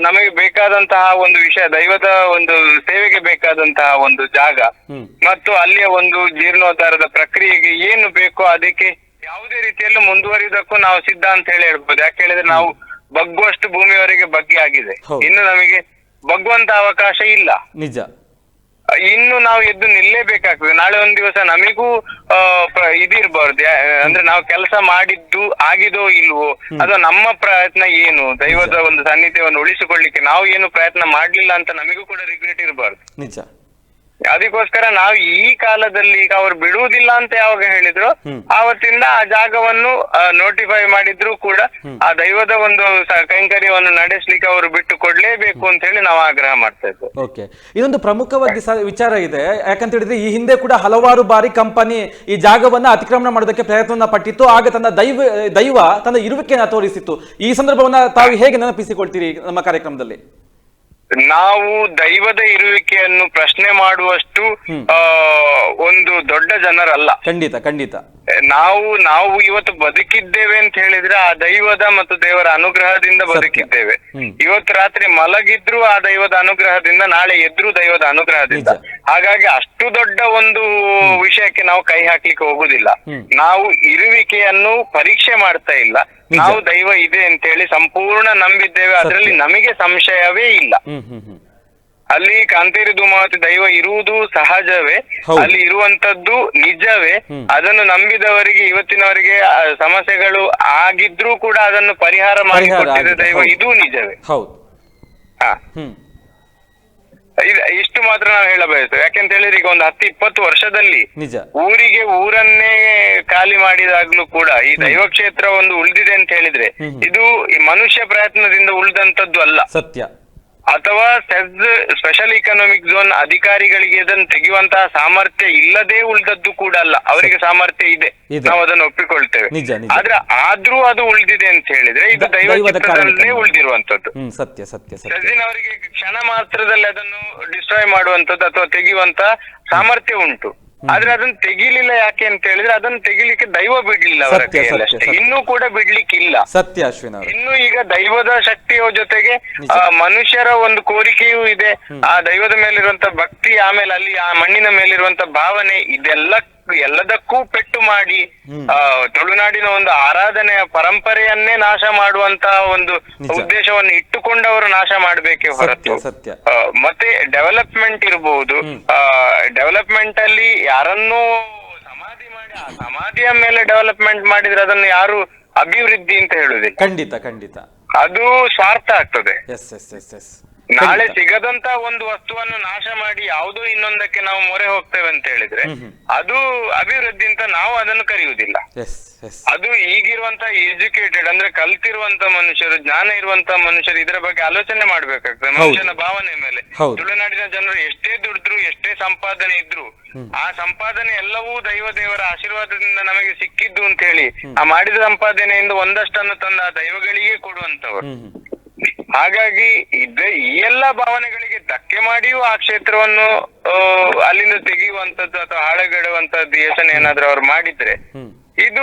ನಮಗೆ ಬೇಕಾದಂತಹ ಒಂದು ವಿಷಯ ದೈವದ ಒಂದು ಸೇವೆಗೆ ಬೇಕಾದಂತಹ ಒಂದು ಜಾಗ ಮತ್ತು ಅಲ್ಲಿಯ ಒಂದು ಜೀರ್ಣೋದ್ಧಾರದ ಪ್ರಕ್ರಿಯೆಗೆ ಏನು ಬೇಕೋ ಅದಕ್ಕೆ ಯಾವುದೇ ರೀತಿಯಲ್ಲೂ ಮುಂದುವರಿದಕ್ಕೂ ನಾವು ಸಿದ್ಧ ಅಂತ ಹೇಳಿ ಹೇಳ್ಬೋದು. ಯಾಕೆ ಹೇಳಿದ್ರೆ ನಾವು ಬಗ್ಗುವಷ್ಟು ಭೂಮಿಯವರೆಗೆ ಬಗ್ಗೆ ಆಗಿದೆ. ಇನ್ನು ನಮಗೆ ಬಗ್ಗುವಂತ ಅವಕಾಶ ಇಲ್ಲ. ನಿಜ. ಇನ್ನು ನಾವು ಎದ್ದು ನಿಲ್ಲೇಬೇಕಾಗ್ತದೆ. ನಾಳೆ ಒಂದ್ ದಿವಸ ನಮಿಗೂ ಇದಿರ್ಬಾರ್ದು. ಅಂದ್ರೆ ನಾವು ಕೆಲಸ ಮಾಡಿದ್ದು ಆಗಿದೋ ಇಲ್ವೋ ಅಥವಾ ನಮ್ಮ ಪ್ರಯತ್ನ ಏನು? ದೈವದ ಒಂದು ಸಾನ್ನಿಧ್ಯವನ್ನು ಉಳಿಸಿಕೊಳ್ಳಿಕ್ಕೆ ನಾವು ಏನು ಪ್ರಯತ್ನ ಮಾಡ್ಲಿಲ್ಲ ಅಂತ ನಮಿಗೂ ಕೂಡ ರಿಗ್ರೆಟ್ ಇರಬಾರ್ದು. ನಿಜ. ಅದಕ್ಕೋಸ್ಕರ ನಾವು ಈ ಕಾಲದಲ್ಲಿ ಈಗ ಅವ್ರು ಬಿಡುವುದಿಲ್ಲ ಅಂತ ಯಾವಾಗ ಹೇಳಿದ್ರು. ಆವತ್ತಿಂದ ಆ ಜಾಗವನ್ನು ನೋಟಿಫೈ ಮಾಡಿದ್ರು ಕೂಡ ಆ ದೈವದ ಒಂದು ಕೈಂಕರ್ಯವನ್ನು ನಡೆಸಲಿಕ್ಕೆ ಅವರು ಬಿಟ್ಟು ಕೊಡ್ಲೇಬೇಕು ಅಂತ ಹೇಳಿ ನಾವು ಆಗ್ರಹ ಮಾಡ್ತಾ ಇದ್ದೇವೆ ಓಕೆ. ಇದೊಂದು ಪ್ರಮುಖವಾಗಿ ವಿಚಾರ ಇದೆ. ಯಾಕಂತ ಹೇಳಿದ್ರೆ ಈ ಹಿಂದೆ ಕೂಡ ಹಲವಾರು ಬಾರಿ ಕಂಪನಿ ಈ ಜಾಗವನ್ನ ಅತಿಕ್ರಮಣ ಮಾಡೋದಕ್ಕೆ ಪ್ರಯತ್ನ ಪಟ್ಟಿತ್ತು. ಆಗ ತನ್ನ ದೈವ ದೈವ ತನ್ನ ಇರುವಿಕೆಯನ್ನ ತೋರಿಸಿತ್ತು. ಈ ಸಂದರ್ಭವನ್ನ ತಾವು ಹೇಗೆ ನೆನಪಿಸಿಕೊಳ್ತೀರಿ ನಮ್ಮ ಕಾರ್ಯಕ್ರಮದಲ್ಲಿ? ನಾವು ದೈವದ ಇರುವಿಕೆಯನ್ನು ಪ್ರಶ್ನೆ ಮಾಡುವಷ್ಟು ಆ, ಒಂದು ದೊಡ್ಡ ಜನರಲ್ಲ. ಖಂಡಿತ ಖಂಡಿತ. ನಾವು ನಾವು ಇವತ್ತು ಬದುಕಿದ್ದೇವೆ ಅಂತ ಹೇಳಿದ್ರೆ ಆ ದೈವದ ಮತ್ತು ದೇವರ ಅನುಗ್ರಹದಿಂದ ಬದುಕಿದ್ದೇವೆ. ಇವತ್ತು ರಾತ್ರಿ ಮಲಗಿದ್ರು ಆ ದೈವದ ಅನುಗ್ರಹದಿಂದ ನಾಳೆ ಎದ್ರು ದೈವದ ಅನುಗ್ರಹದಿಂದ. ಹಾಗಾಗಿ ಅಷ್ಟು ದೊಡ್ಡ ಒಂದು ವಿಷಯಕ್ಕೆ ನಾವು ಕೈ ಹಾಕ್ಲಿಕ್ಕೆ ಹೋಗುದಿಲ್ಲ. ನಾವು ಇರುವಿಕೆಯನ್ನು ಪರೀಕ್ಷೆ ಮಾಡ್ತಾ ಇಲ್ಲ. ನಾವು ದೈವ ಇದೆ ಅಂತ ಹೇಳಿ ಸಂಪೂರ್ಣ ನಂಬಿದ್ದೇವೆ. ಅದರಲ್ಲಿ ನಮಗೆ ಸಂಶಯವೇ ಇಲ್ಲ. ಹ್ಮ್ ಹ್ಮ್ ಹ್ಮ್. ಅಲ್ಲಿ ಕಾಂತೇರಿ ಧೂಮಾವತಿ ದೈವ ಇರುವುದು ಸಹಜವೇ. ಹೌದು. ಅಲ್ಲಿ ಇರುವಂತದ್ದು ನಿಜವೇ. ಅದನ್ನು ನಂಬಿದವರಿಗೆ ಇವತ್ತಿನವರಿಗೆ ಆ ಸಮಸ್ಯೆಗಳು ಆಗಿದ್ರೂ ಕೂಡ ಅದನ್ನು ಪರಿಹಾರ ಆಗಿದೆ, ದೈವ. ಇದು ಇದೂ ನಿಜವೇ. ಹೌದು. ಹಾ. ಹ್ಮ್. ಇದ್- ಇಷ್ಟು ಮಾತ್ರ ನಾವು ಹೇಳಬಯಸ್ತೇವೆ ಯಾಕೆಂತ ಹೇಳಿದ್ರೆ ಈಗ ಒಂದು ಹತ್ತು ಇಪ್ಪತ್ತು ವರ್ಷದಲ್ಲಿ ನಿಜ. ಊರಿಗೆ ಊರನ್ನೇ ಖಾಲಿ ಮಾಡಿದಾಗ್ಲೂ ಕೂಡ ಈ ದೈವ ಕ್ಷೇತ್ರ ಒಂದು ಉಳಿದಿದೆ ಅಂತ ಹೇಳಿದ್ರೆ ಹ್ಮ್. ಇದು ಈ ಮನುಷ್ಯ ಪ್ರಯತ್ನದಿಂದ ಉಳಿದಂತದ್ದು ಅಲ್ಲ. ಸತ್ಯ. ಅಥವಾ ಸೆಸ್ ಸ್ಪೆಷಲ್ ಇಕನಾಮಿಕ್ ಝೋನ್ ಅಧಿಕಾರಿಗಳಿಗೆ ಅದನ್ನು ತೆಗೆಯುವಂತಹ ಸಾಮರ್ಥ್ಯ ಇಲ್ಲದೆ ಉಳಿದದ್ದು ಕೂಡ ಅಲ್ಲ ಅವರಿಗೆ ಸಾಮರ್ಥ್ಯ ಇದೆ ಇದೆ. ನಾವು ಅದನ್ನು ಒಪ್ಪಿಕೊಳ್ತೇವೆ ನಿಜ, ನಿಜ. ಆದ್ರೆ ಆದ್ರೂ ಅದು ಉಳಿದಿದೆ ಅಂತ ಹೇಳಿದ್ರೆ ಇದು ದ- ದೈವ ದೈವದ ಚಿತ್ರದಲ್ಲೇ ಕಾರಣ. ಉಳಿದಿರುವಂತದ್ದು ಹ್ಮ್ ಸತ್ಯ ಸತ್ಯ ಸತ್ಯ ಸೆಸ್ಸಿನವರಿಗೆ ಕ್ಷಣ ಮಾತ್ರದಲ್ಲಿ ಅದನ್ನು ಡಿಸ್ಟ್ರಾಯ್ ಮಾಡುವಂತದ್ದು ಅಥವಾ ತೆಗೆಯುವಂತ ಸಾಮರ್ಥ್ಯ ಉಂಟು ಆದ್ರೆ ಅದನ್ನ ತೆಗಿಲಿಲ್ಲ ಯಾಕೆ ಅಂತ ಹೇಳಿದ್ರೆ ಅದನ್ನ ತೆಗಿಲಿಕ್ಕೆ ದೈವ ಬಿಡ್ಲಿಲ್ಲ ಅವರ ಸತ್ಯ, ಕೈಯಲ್ಲಿ ಸತ್ಯ, ಅಷ್ಟೇ. ಸತ್ಯ. ಇನ್ನೂ ಕೂಡ ಬಿಡ್ಲಿಕ್ಕಿಲ್ಲ. ಸತ್ಯ ಅಶ್ವಿನ್ ಅವರೇ. ಇನ್ನು ಈಗ ದೈವದ ಶಕ್ತಿಯ ಜೊತೆಗೆ ಆ, ಮನುಷ್ಯರ ಒಂದು ಕೋರಿಕೆಯೂ ಇದೆ. ಆ ದೈವದ ಮೇಲಿರುವಂತ ಭಕ್ತಿ ಆಮೇಲೆ ಅಲ್ಲಿ ಆ ಮಣ್ಣಿನ ಮೇಲಿರುವಂತ ಭಾವನೆ ಇದೆಲ್ಲ ಎಲ್ಲದಕ್ಕೂ ಪೆಟ್ಟು ಮಾಡಿ ಆ ತುಳುನಾಡಿನ ಒಂದು ಆರಾಧನೆಯ ಪರಂಪರೆಯನ್ನೇ ನಾಶ ಮಾಡುವಂತಹ ಒಂದು. ಉದ್ದೇಶವನ್ನು ಇಟ್ಟುಕೊಂಡವರು ನಾಶ ಮಾಡಬೇಕೆ ಹೊರತು. ಮತ್ತೆ ಡೆವಲಪ್ಮೆಂಟ್ ಇರಬಹುದು ಡೆವಲಪ್ಮೆಂಟ್ ಅಲ್ಲಿ ಯಾರನ್ನೂ ಸಮಾಧಿ ಮಾಡಿ ಆ ಸಮಾಧಿಯ ಮೇಲೆ ಡೆವಲಪ್ಮೆಂಟ್ ಮಾಡಿದ್ರೆ ಅದನ್ನು ಯಾರು ಅಭಿವೃದ್ಧಿ ಅಂತ ಹೇಳುದಿಲ್ಲ ಖಂಡಿತ ಖಂಡಿತ. ಅದು ಸ್ವಾರ್ಥ ಆಗ್ತದೆ. ಎಸ್ ಎಸ್ ಎಸ್ ಎಸ್ ನಾಳೆ ಸಿಗದಂತ ಒಂದು ವಸ್ತುವನ್ನು ನಾಶ ಮಾಡಿ ಯಾವುದೋ ಇನ್ನೊಂದಕ್ಕೆ ನಾವು ಮೊರೆ ಹೋಗ್ತೇವೆ ಅಂತ ಹೇಳಿದ್ರೆ ಅದು ಅಭಿವೃದ್ಧಿ ಅಂತ ನಾವು ಅದನ್ನು ಕರೆಯುವುದಿಲ್ಲ. ಅದು ಈಗಿರುವಂತ ಎಜುಕೇಟೆಡ್ ಅಂದ್ರೆ ಕಲ್ತಿರುವಂತ ಮನುಷ್ಯರು ಜ್ಞಾನ ಇರುವಂತ ಮನುಷ್ಯರು ಇದರ ಬಗ್ಗೆ ಆಲೋಚನೆ ಮಾಡ್ಬೇಕಾಗ್ತದೆ. ಮನುಷ್ಯನ ಭಾವನೆ ಮೇಲೆ. ತುಳುನಾಡಿನ ಜನರು ಎಷ್ಟೇ ದುಡಿದ್ರು ಎಷ್ಟೇ ಸಂಪಾದನೆ ಇದ್ರು ಆ ಸಂಪಾದನೆ ಎಲ್ಲವೂ ದೈವ ದೇವರ ಆಶೀರ್ವಾದದಿಂದ ನಮಗೆ ಸಿಕ್ಕಿದ್ದು ಅಂತ ಹೇಳಿ ಆ ಮಾಡಿದ ಸಂಪಾದನೆಯಿಂದ ಒಂದಷ್ಟನ್ನು ತಂದ ಆ ದೈವಗಳಿಗೆ ಕೊಡುವಂತವರು ಹಾಗಾಗಿ ಇದ ಈ ಎಲ್ಲಾ ಭಾವನೆಗಳಿಗೆ ಧಕ್ಕೆ ಮಾಡಿಯೂ ಆ ಕ್ಷೇತ್ರವನ್ನು ಅಲ್ಲಿಂದ ತೆಗೆಯುವಂತದ್ದು ಅಥವಾ ಹಾಳಗೆಡುವಂತದ್ದು ಯೋಚನೆ ಏನಾದ್ರೂ ಅವ್ರು ಮಾಡಿದ್ರೆ ಇದು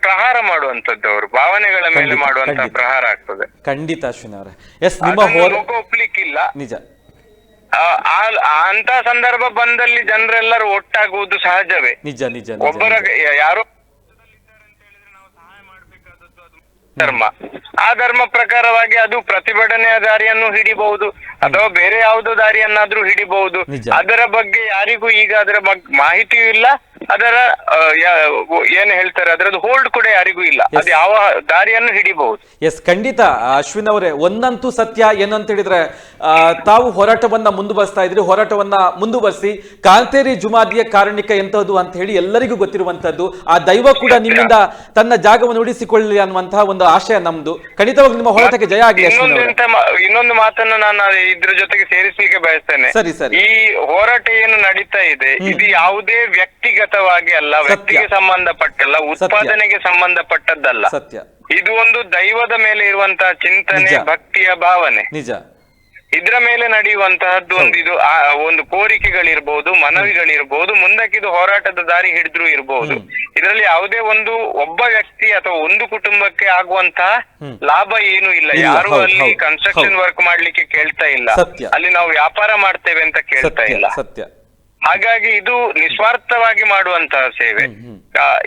ಪ್ರಹಾರ ಮಾಡುವಂತದ್ದು ಅವರು. ಭಾವನೆಗಳ ಮೇಲೆ ಮಾಡುವಂತ ಪ್ರಹಾರ ಆಗ್ತದೆ. ಖಂಡಿತ ಅಶ್ವಿನ್ ಅವರೇ. ಎಸ್ ಒಪ್ಲಿಕ್ಕಿಲ್ಲ ನಿಜ. ಅಂತ ಸಂದರ್ಭ ಬಂದಲ್ಲಿ ಜನರೆಲ್ಲರೂ ಒಟ್ಟಾಗುವುದು ಸಹಜವೇ. ನಿಜ ನಿಜ ಒಬ್ಬರ ಯಾರೋ ಧರ್ಮ. ಆ ಧರ್ಮ ಪ್ರಕಾರವಾಗಿ ಅದು ಪ್ರತಿಭಟನೆಯ ದಾರಿಯನ್ನು ಹಿಡಿಬಹುದು ಅಥವಾ ಬೇರೆ ಯಾವುದೋ ದಾರಿಯನ್ನಾದ್ರೂ ಹಿಡಿಬಹುದು. ಅದರ ಬಗ್ಗೆ ಯಾರಿಗೂ ಈಗ ಅದರ ಬಗ್ಗೆ ಮಾಹಿತಿಯೂ ಇಲ್ಲ. ಅದರ ಏನ್ ಹೇಳ್ತಾರೆ ಅದರದ್ದು ಹೋಲ್ಡ್ ಕೂಡ ಯಾರಿಗೂ ಇಲ್ಲ. ಅದು ಯಾವ ದಾರಿಯನ್ನು ಹಿಡಿಬಹುದು. ಎಸ್ ಖಂಡಿತ ಅಶ್ವಿನ್ ಅವರೇ ಒಂದಂತೂ ಸತ್ಯ ಏನಂತ ಹೇಳಿದ್ರೆ ತಾವು ಹೋರಾಟವನ್ನ ಮುಂದುವರಿಸ್ತಾ ಇದ್ರಿ ಹೋರಾಟವನ್ನ ಮುಂದುವರಿಸಿ ಕಾಂತೇರಿ ಜುಮಾದಿಯ ಕಾರಣಿಕ ಎಂತದ್ದು ಅಂತ ಹೇಳಿ ಎಲ್ಲರಿಗೂ ಗೊತ್ತಿರುವಂತದ್ದು ಆ ದೈವ ಕೂಡ ನಿಮ್ಮಿಂದ ತನ್ನ ಜಾಗವನ್ನು ಉಳಿಸಿಕೊಳ್ಳಿ ಅನ್ನುವಂತಹ ಒಂದು ಆಶಯ ನಮ್ದು. ಖಂಡಿತವಾಗಿ ನಿಮ್ಮ ಹೋರಾಟಕ್ಕೆ ಜಯ ಆಗಲಿ ಇನ್ನೊಂದು ಅವರೇ. ಎಂತ ಇನ್ನೊಂದು ಮಾತನ್ನು ನಾನು ಇದ್ರ ಜೊತೆಗೆ ಸೇರಿಸಲಿಕ್ಕೆ ಬಯಸ್ತೇನೆ. ಸರಿ ಸರಿ. ಈ ಹೋರಾಟ ಏನು ನಡೀತಾ ಇದೆ ಇದು ಯಾವುದೇ ವ್ಯಕ್ತಿಗತವಾಗಿ ಅಲ್ಲ ವ್ಯಕ್ತಿಗೆ ಸಂಬಂಧಪಟ್ಟಲ್ಲ ಉತ್ಪಾದನೆಗೆ ಸಂಬಂಧಪಟ್ಟದ್ದಲ್ಲ. ಸತ್ಯ. ಇದು ಒಂದು ದೈವದ ಮೇಲೆ ಇರುವಂತಹ ಚಿಂತನೆ ಭಕ್ತಿಯ ಭಾವನೆ. ನಿಜ. ಇದ್ರ ಮೇಲೆ ನಡೆಯುವಂತಹದ್ದು ಒಂದು ಇದು ಒಂದು ಕೋರಿಕೆಗಳಿರ್ಬಹುದು ಮನವಿಗಳಿರ್ಬಹುದು ಮುಂದಕ್ಕೆ ಇದು ಹೋರಾಟದ ದಾರಿ ಹಿಡಿದ್ರು ಇರಬಹುದು ಇದರಲ್ಲಿ ಯಾವುದೇ ಒಂದು ಒಬ್ಬ ವ್ಯಕ್ತಿ ಅಥವಾ ಒಂದು ಕುಟುಂಬಕ್ಕೆ ಆಗುವಂತಹ ಲಾಭ ಏನು ಇಲ್ಲ. ಯಾರು ಅಲ್ಲಿ ಕನ್ಸ್ಟ್ರಕ್ಷನ್. ವರ್ಕ್ ಮಾಡ್ಲಿಕ್ಕೆ ಕೇಳ್ತಾ ಇಲ್ಲ. ಅಲ್ಲಿ ನಾವು ವ್ಯಾಪಾರ ಮಾಡ್ತೇವೆ ಅಂತ ಕೇಳ್ತಾ ಇಲ್ಲ. ಸತ್ಯ. ಹಾಗಾಗಿ ಇದು ನಿಸ್ವಾರ್ಥವಾಗಿ ಮಾಡುವಂತಹ ಸೇವೆ.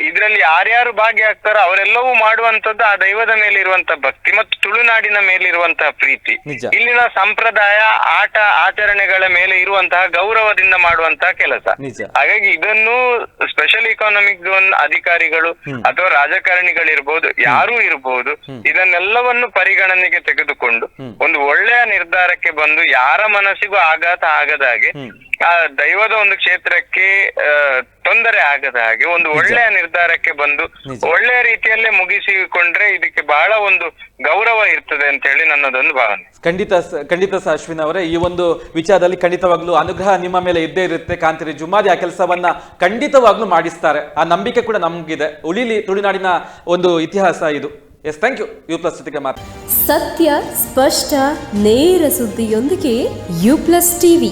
ಇದರಲ್ಲಿ ಯಾರ್ಯಾರು ಭಾಗಿಯಾಗ್ತಾರೋ ಅವರೆಲ್ಲವೂ ಮಾಡುವಂತದ್ದು ಆ ದೈವದ ಮೇಲೆ ಇರುವಂತಹ ಭಕ್ತಿ ಮತ್ತು ತುಳುನಾಡಿನ ಮೇಲೆ ಇರುವಂತಹ ಪ್ರೀತಿ ಇಲ್ಲಿನ ಸಂಪ್ರದಾಯ ಆಟ ಆಚರಣೆಗಳ ಮೇಲೆ ಇರುವಂತಹ ಗೌರವದಿಂದ ಮಾಡುವಂತಹ ಕೆಲಸ. ಹಾಗಾಗಿ ಇದನ್ನು ಸ್ಪೆಷಲ್ ಇಕಾನಮಿಕ್ ಝೋನ್ ಅಧಿಕಾರಿಗಳು ಅಥವಾ ರಾಜಕಾರಣಿಗಳಿರ್ಬೋದು ಯಾರೂ ಇರಬಹುದು ಇದನ್ನೆಲ್ಲವನ್ನು ಪರಿಗಣನೆಗೆ ತೆಗೆದುಕೊಂಡು ಒಂದು ಒಳ್ಳೆಯ ನಿರ್ಧಾರಕ್ಕೆ ಬಂದು ಯಾರ ಮನಸ್ಸಿಗೂ ಆಘಾತ ಆಗದ ಹಾಗೆ ಆ ದೈವದ ಒಂದು ಕ್ಷೇತ್ರಕ್ಕೆ ತೊಂದರೆ ಆಗದ ಹಾಗೆ ಒಂದು ಒಳ್ಳೆಯ ನಿರ್ಧಾರಕ್ಕೆ ಬಂದು ಒಳ್ಳೆಯ ರೀತಿಯಲ್ಲೇ ಮುಗಿಸಿಕೊಂಡ್ರೆ ಇದಕ್ಕೆ ಬಹಳ ಒಂದು ಗೌರವ ಇರ್ತದೆ ಅಂತ ಹೇಳಿ ನನ್ನದೊಂದು ಭಾವನೆ. ಖಂಡಿತ ಖಂಡಿತ ಸಹ ಅಶ್ವಿನ್ ಅವರೇ ಈ ಒಂದು ವಿಚಾರದಲ್ಲಿ ಖಂಡಿತವಾಗ್ಲೂ ಅನುಗ್ರಹ ನಿಮ್ಮ ಮೇಲೆ ಇದ್ದೇ ಇರುತ್ತೆ. ಕಾಂತಿರಿ ಜುಮ್ಮಾದಿ ಆ ಕೆಲಸವನ್ನ ಖಂಡಿತವಾಗ್ಲೂ ಮಾಡಿಸ್ತಾರೆ. ಆ ನಂಬಿಕೆ ಕೂಡ ನಮಗಿದೆ. ಉಳಿಲಿ ತುಳುನಾಡಿನ ಒಂದು ಇತಿಹಾಸ ಇದು. Yes thank you U plus ಜೊತೆಗೆ ಮಾತು ಸತ್ಯ ಸ್ಪಷ್ಟ ನೇರ ಸುದ್ದಿಯೊಂದಿಗೆ ಯು ಪ್ಲಸ್ ಟಿವಿ